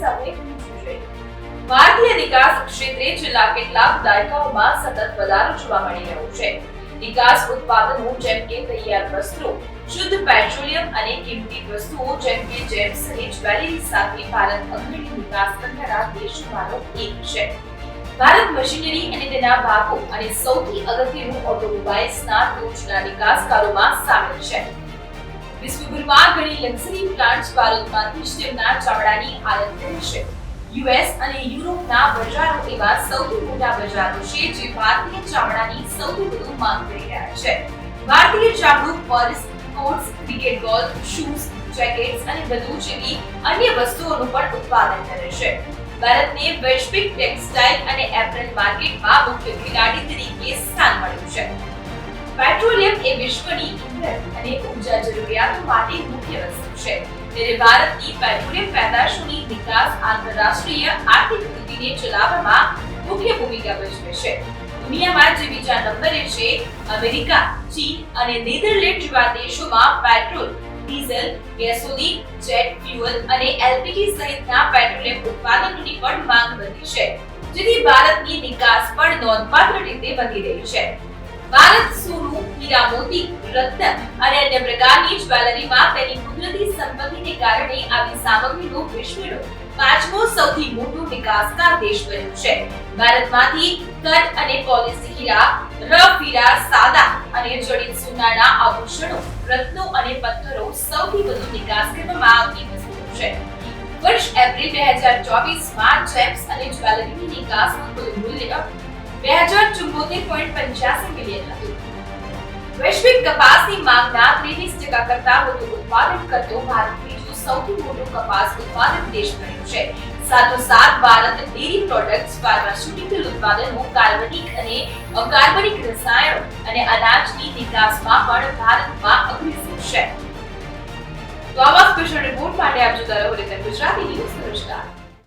સામે ભારતીય નિકાસ ક્ષેત્રે છેલ્લા કેટલાક દાયકાઓમાં સતત વધારો જોવા મળી રહ્યો છે. નિકાસ ઉત્પાદનો જેમ કે તૈયાર વસ્ત્રો, શુદ્ધ પેટ્રોલિયમ અને કિંમતી વસ્તુઓ જેમ કે જેમ સહિત વેલી સાથે ભારત અગ્રણી નિકાસ કરનારા દેશોમાંનો એક છે. ભારત મશીનરી અને તેના ભાગો અને સૌથી અગત્યનું ઓટોમોબાઇલ્સના ટોચના નિકાસકારોમાં સામેલ છે. વિશ્વભરમાં ઘણી લક્ઝરી પ્લાન્ટ્સ ભારતમાંથી જ તેમના ચામડાની આયાત કરે છે. યુએસ અને યુરોપના બજારો એવા સૌથી મોટા બજારો છે જે ભારતીય ચામડાની સૌથી વધુ માંગ કરી રહ્યા છે. ભારતીય ચામડું purse, coats, cricket ball, shoes, jackets અને વધુ જેવી અન્ય વસ્તુઓનું પણ ઉત્પાદન કરે છે. ભારતને વૈશ્વિક ટેક્સટાઇલ અને એપરલ માર્કેટમાં મુખ્ય ખેલાડી તરીકે સ્થાન મળ્યું છે. પેટ્રોલિયમ એ વિશ્વની ઇંધણ અને ઊર્જા જરૂરિયાતો માટે મુખ્ય વસ્તુ છે. ત્યારે ભારતની પેટ્રોલિયમ પેદાશોની નિકાસ આંતરરાષ્ટ્રીય આર્થિક વૃદ્ધિને ચલાવવામાં મુખ્ય ભૂમિકા ભજવે છે. દુનિયામાં જે બીજા નંબરે છે, અમેરિકા, ચીન અને નેધરલેન્ડ જેવા દેશોમાં petrol, diesel, gasoline, jet, fuel અને એલપીજી સહિતના પેટ્રોલિયમ ઉત્પાદનોની પણ માંગ વધી છે. જેથી ભારતની નિકાસ પણ નોંધપાત્ર રીતે વધી રહી છે. ભારત સોનું હીરા મોતી રત્ન અને અન્ય પ્રકારની જ્વેલરીમાં તેની કુદરતી સંપત્તિને કારણે આવી સામગ્રીનો વિશ્વનો પાંચમો સૌથી મોટો નિકાસકાર દેશ બન્યો છે. ભારતમાંથી કટ અને પોલિશ હીરા, રફ હીરા, સાદા અને જડિત સોનાના આભૂષણો, રત્નો અને પથ્થરો સૌથી વધુ નિકાસ કરવામાં આવતી વસ્તુઓ છે. વર્ષ એપ્રિલ બે હજાર ચોવીસમાં જેમ્સ અને જ્વેલરીની નિકાસનું કુલ મૂલ્ય બે હજાર ચુમ્મોતેર પોઈન્ટ પંચ્યાસી મિલિયન હતું. વૈશ્વિક કપાસની માંગના ત્રેવીસ ટકા કરતા વધુ ઉત્પાદન કરતો ભારત બીજું સૌથી મોટો કપાસ ઉત્પાદક દેશ બન્યો છે, સાથોસાથ ભારત ડેરી પ્રોડક્ટ્સ, ફાર્માસ્યુટિકલ ઉત્પાદનો, કાર્બનિક અને અકાર્બનિક રસાયણો અને અનાજની નિકાસમાં પણ ભારતમાં અગ્રેસર છે. તો આવા સ્પેશિયલ રિપોર્ટ માટે આપ જોતા રહો ગુજરાતી ન્યૂઝ નમસ્કાર.